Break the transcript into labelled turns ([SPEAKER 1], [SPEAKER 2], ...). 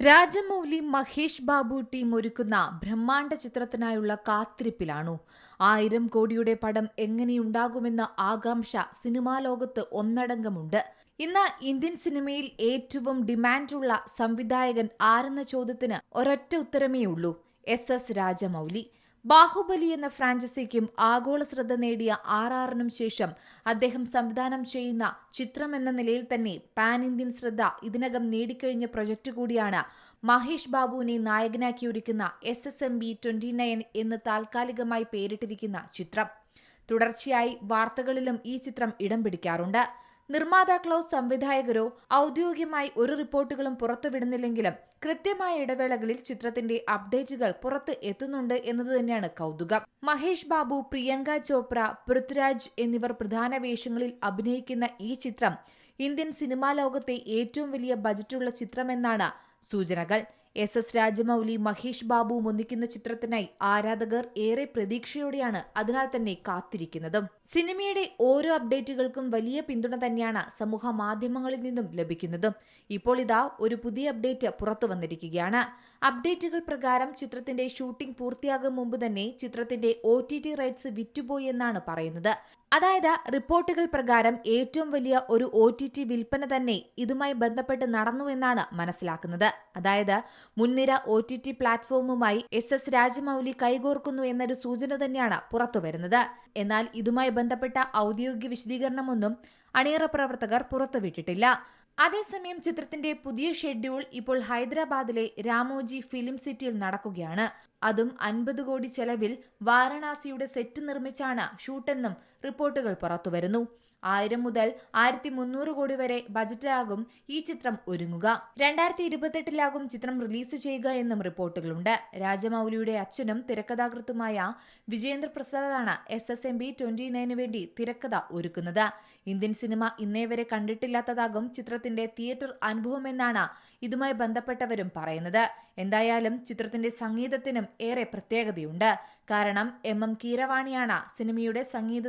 [SPEAKER 1] Rajamouli Mahesh Babu team ഒരുക്കുന്ന ബ്രഹ്മാണ്ഡ ചിത്രത്തിനായുള്ള കാത്തിരിപ്പിലാണു. ആയിരം കോടിയുടെ പടം എങ്ങനെയുണ്ടാകുമെന്ന ആകാംക്ഷ സിനിമാ ലോകത്ത് ഒന്നടങ്കമുണ്ട്. ഇന്ന് ഇന്ത്യൻ സിനിമയിൽ ഏറ്റവും ഡിമാൻഡുള്ള സംവിധായകൻ ആരെന്ന ചോദ്യത്തിന് ഒരൊറ്റ ഉത്തരമേ ഉള്ളൂ എസ് എസ് രാജമൗലി. ബാഹുബലി എന്ന ഫ്രാഞ്ചൈസിക്കും ആഗോള ശ്രദ്ധ നേടിയ ആർ ആറിനും ശേഷം അദ്ദേഹം സംവിധാനം ചെയ്യുന്ന ചിത്രം എന്ന നിലയിൽ തന്നെ പാൻ ഇന്ത്യൻ ശ്രദ്ധ ഇതിനകം നേടിക്കഴിഞ്ഞ പ്രൊജക്ട് കൂടിയാണ് മഹേഷ് ബാബുവിനെ നായകനാക്കി ഒരുക്കുന്ന S S M B twenty nine എന്ന് താൽക്കാലികമായി പേരിട്ടിരിക്കുന്ന ചിത്രം. തുടർച്ചയായി വാർത്തകളിലും ഈ ചിത്രം ഇടം പിടിക്കാറുണ്ട്. നിർമ്മാതാക്കളോ സംവിധായകരോ ഔദ്യോഗികമായി ഒരു റിപ്പോർട്ടുകളും പുറത്തുവിടുന്നില്ലെങ്കിലും കൃത്യമായ ഇടവേളകളിൽ ചിത്രത്തിന്റെ അപ്ഡേറ്റുകൾ പുറത്ത് എത്തുന്നുണ്ട് എന്നത് തന്നെയാണ് കൗതുകം. മഹേഷ് ബാബു പ്രിയങ്ക ചോപ്ര പൃഥ്വിരാജ് എന്നിവർ പ്രധാന വേഷങ്ങളിൽ അഭിനയിക്കുന്ന ഈ ചിത്രം ഇന്ത്യൻ സിനിമാ ലോകത്തെ ഏറ്റവും വലിയ ബജറ്റുള്ള ചിത്രമെന്നാണ് സൂചനകൾ. എസ് എസ് രാജമൌലി മഹേഷ് ബാബു ഒന്നിക്കുന്ന ചിത്രത്തിനായി ആരാധകർ ഏറെ പ്രതീക്ഷയോടെയാണ് അതിനാൽ തന്നെ കാത്തിരിക്കുന്നതും. സിനിമയുടെ ഓരോ അപ്ഡേറ്റുകൾക്കും വലിയ പിന്തുണ തന്നെയാണ് സമൂഹ മാധ്യമങ്ങളിൽ നിന്നും ലഭിക്കുന്നതും. ഇപ്പോൾ ഇതാ ഒരു പുതിയ അപ്ഡേറ്റ് പുറത്തു വന്നിരിക്കുകയാണ്. അപ്ഡേറ്റുകൾ പ്രകാരം ചിത്രത്തിന്റെ ഷൂട്ടിംഗ് പൂർത്തിയാകും മുമ്പ് തന്നെ ചിത്രത്തിന്റെ ഒ ടി ടി റൈറ്റ്സ് വിറ്റുപോയി എന്നാണ് പറയുന്നത്. അതായത് റിപ്പോർട്ടുകൾ പ്രകാരം ഏറ്റവും വലിയ ഒരു ഒ ടി ടി വിൽപ്പന തന്നെ ഇതുമായി ബന്ധപ്പെട്ട് നടന്നുവെന്നാണ് മനസ്സിലാക്കുന്നത്. അതായത് മുൻനിര ഒ ടി ടി പ്ലാറ്റ്ഫോമുമായി എസ് എസ് രാജമൌലി കൈകോർക്കുന്നു എന്നൊരു സൂചന തന്നെയാണ് പുറത്തുവരുന്നത് എന്നാൽ ഇതുമായി ബന്ധപ്പെട്ട ഔദ്യോഗിക വിശദീകരണമൊന്നും അണിയറ പ്രവർത്തകർ പുറത്തുവിട്ടിട്ടില്ല. അതേസമയം ചിത്രത്തിന്റെ പുതിയ ഷെഡ്യൂൾ ഇപ്പോൾ ഹൈദരാബാദിലെ രാമോജി ഫിലിം സിറ്റിയിൽ നടക്കുകയാണ്. അതും അൻപത് കോടി ചെലവിൽ വാരണാസിയുടെ സെറ്റ് നിർമ്മിച്ചാണ് ഷൂട്ടെന്നും റിപ്പോർട്ടുകൾ പുറത്തുവരുന്നു. ആയിരം മുതൽ ആയിരത്തി മുന്നൂറ് കോടി വരെ ബജറ്റിലാകും ഈ ചിത്രം ഒരുങ്ങുക. രണ്ടായിരത്തി ഇരുപത്തെട്ടിലാകും ചിത്രം റിലീസ് ചെയ്യുക എന്നും റിപ്പോർട്ടുകളുണ്ട്. രാജമൗലിയുടെ അച്ഛനും തിരക്കഥാകൃത്തുമായ Vijendra പ്രസാദാണ് S S M B twenty nine വേണ്ടി തിരക്കഥ ഒരുക്കുന്നത്. ഇന്ത്യൻ സിനിമ ഇന്നേ വരെ കണ്ടിട്ടില്ലാത്തതാകും ചിത്രത്തിന്റെ തിയേറ്റർ അനുഭവമെന്നാണ് ഇതുമായി ബന്ധപ്പെട്ടവരും പറയുന്നത്. എന്തായാലും ചിത്രത്തിന്റെ സംഗീതത്തിനും ഏറെ പ്രത്യേകതയുണ്ട്. കാരണം എം എം കീരവാണിയാണ് സിനിമയുടെ സംഗീത